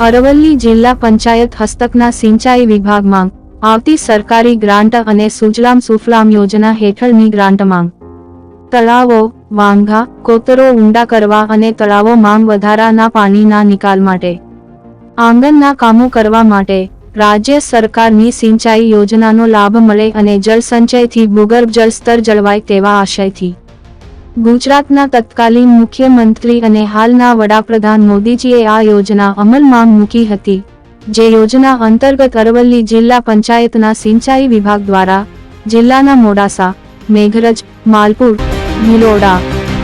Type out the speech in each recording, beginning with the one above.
અરવલ્લી જિલ્લા પંચાયત હસ્તકના સિંચાઈ વિભાગમાં આવતી સરકારી ગ્રાન્ટ અને સુજલામ સુફલામ યોજના હેઠળની ગ્રાન્ટ માંગ તળાવો, વાંઘા, કોતરો ઊંડા કરવા અને તળાવો માંગ વધારાના પાણીના નિકાલ માટે, આંગણના કામો કરવા માટે રાજ્ય સરકારની સિંચાઈ યોજનાનો લાભ મળે અને જળસંચયથી ભૂગર્ભ જળસ્તર જળવાય તેવા આશયથી ગુજરાતના તત્કાલીન મુખ્યમંત્રી અને હાલના વડાપ્રધાન મોદીજીએ આ યોજના અમલમાં મૂકી હતી, જે યોજના અંતર્ગત અરવલ્લી જિલ્લા પંચાયતના સિંચાઈ વિભાગ દ્વારા જિલ્લાના મોડાસા, મેઘરજ, માલપુર, ભિલોડા,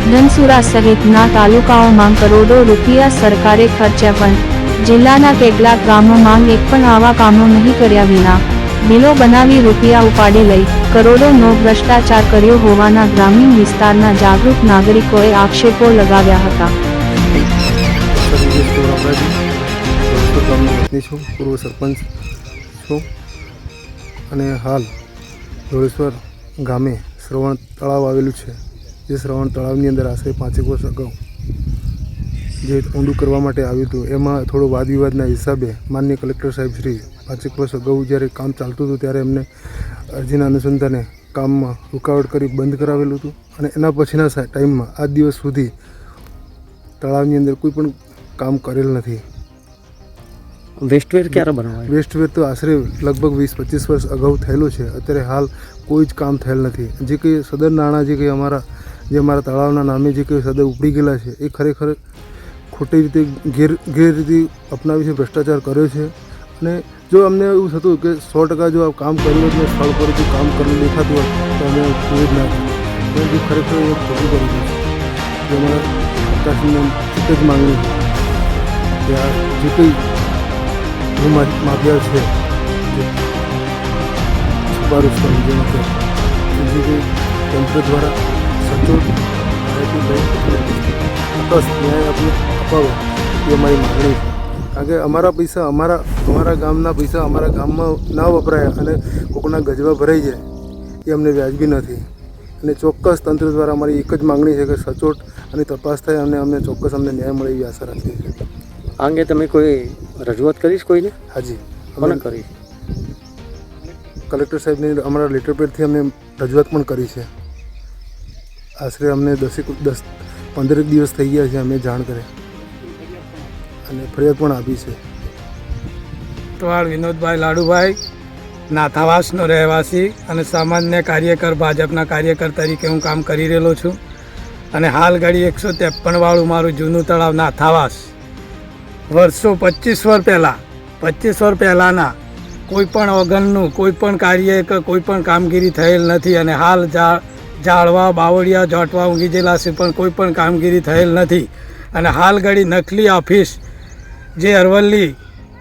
ધનસુરા સહિતના તાલુકાઓમાં કરોડો રૂપિયા સરકારે ખર્ચ્યા પણ જિલ્લાના કેટલાક ગામોમાં એક પણ આવા કામો નહીં કર્યા વિના બિલો બનાવી રૂપિયા ઉપાડી લઈ કરોડોનો ભ્રષ્ટાચાર કર્યો હોવાના ગ્રામીણ વિસ્તારના જાગૃત નાગરિકોએ આક્ષેપો લગાવ્યા હતા. પૂર્વ સરપંચ છું અને હાલ ધોળેશ્વર ગામે શ્રવણ તળાવ આવેલું છે. જે શ્રવણ તળાવની અંદર આશરે પાંચેક વર્ષ અગાઉ જે ઊંડું કરવા માટે આવ્યું હતું. એમાં થોડો વાદવિવાદના હિસાબે માન્ય કલેક્ટર સાહેબ શ્રી પાંચેક વર્ષ અગાઉ જ્યારે કામ ચાલતું હતું ત્યારે એમને અરજીના અનુસંધાને કામમાં રૂકાવટ કરી બંધ કરાવેલું હતું. અને એના પછીના ટાઈમમાં આજ દિવસ સુધી તળાવની અંદર કોઈ પણ કામ કરેલ નથી. વેસ્ટવેર ક્યારે બનાવાય? વેસ્ટવેર તો આશરે લગભગ વીસ પચીસ વર્ષ અગાઉ થયેલું છે. અત્યારે હાલ કોઈ જ કામ થયેલ નથી. જે કંઈ સદર નાણાં જે કંઈ અમારા જે અમારા તળાવના નામે જે કંઈ સદર ઉપડી ગયેલા છે એ ખરેખર ખોટી રીતે ગેર ગેરરીતિ અપનાવી છે ભ્રષ્ટાચાર કર્યો છે. અને જો અમને એવું થતું કે સો ટકા જો કામ કર્યું હોત સ્થળ પર જો કામ કરવું દેખાતું હોત તો અમે કોઈ જ ના પરંતુ ખરેખર એ ખોટું કરી દઉં જે અમારા સરકારશ્રીને એક જ માંગણી કે આ જે કંઈ માફિયા છે, જે છુપારું છે, જેમ કે જે કંઈ તંત્ર દ્વારા સચોટ ચોક્કસ ન્યાય આપણે અપાવો, એ અમારી માગણી છે. કારણ કે અમારા પૈસા અમારા અમારા ગામના પૈસા અમારા ગામમાં ના વપરાય અને કોકના ગજવા ભરાઈ જાય એ અમને વ્યાજબી નથી. અને ચોક્કસ તંત્ર દ્વારા અમારી એક જ માગણી છે કે સચોટ અને તપાસ થાય અને અમને ચોક્કસ અમને ન્યાય મળે એવી આશા રાખીએ છીએ. આ અંગે તમે કોઈ રજૂઆત કરીશ કોઈને? હાજી. અમે કરી કલેક્ટર સાહેબની અમારા લેટર પેડથી અમે રજૂઆત પણ કરી છે. આશરે અમને દસેક દસ પંદરેક દિવસ થઈ ગયા છે અમે જાણ કરે અને ફરિયાદ પણ આપી છે. ટવાળ વિનોદભાઈ લાડુભાઈ, નાથાવાસનો રહેવાસી અને સામાન્ય કાર્યકર, ભાજપના કાર્યકર તરીકે હું કામ કરી રહેલો છું. અને હાલ ઘડી એકસો ત્રેપનવાળું મારું જૂનું તળાવ નાથાવાસ. વર્ષો પચીસ વર્ષ પહેલાં, પચીસ વર્ષ પહેલાંના કોઈપણ ઓગનનું કોઈ કાર્ય કે કોઈ પણ કામગીરી થયેલ નથી અને હાલ જા ઝાડવા બાવળિયા, જોટવા ઊંઘી ગયેલા છે પણ કોઈપણ કામગીરી થયેલ નથી. અને હાલ ઘડી નકલી ઓફિસ જે અરવલ્લી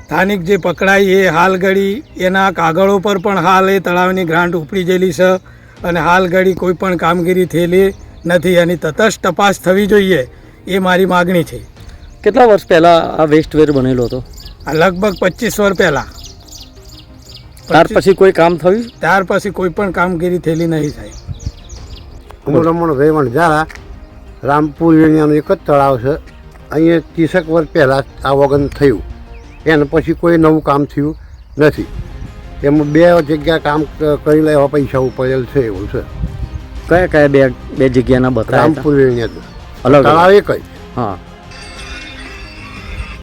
સ્થાનિક જે પકડાઈ એ હાલ ઘડી એના કાગળો પર પણ હાલ એ તળાવની ગ્રાન્ટ ઉપડી ગયેલી છે અને હાલ ઘડી કોઈ પણ કામગીરી થયેલી નથી. એની તટસ્થ તપાસ થવી જોઈએ એ મારી માગણી છે. કેટલા વર્ષ પહેલાં આ વેસ્ટવેર બનેલો હતો? આ લગભગ પચીસ વર્ષ પહેલાં. ત્યાર પછી કોઈ કામ થયું? ત્યાર પછી કોઈ પણ કામગીરી થયેલી નહીં થાય. હું રમણભાઈ વણઝારા રામપુર યુનિયાનું એક જ તળાવ છે. અહીંયા ત્રીસેક વર્ષ પહેલાં આ વગન થયું. એને પછી કોઈ નવું કામ થયું નથી. એમાં બે જગ્યા કામ કરી લેવા પૈસા ઉપડેલ છે એવું છે. કયા કયા બે બે જગ્યાના બતાવ્યા રામપુર તળાવ એક જ. હા.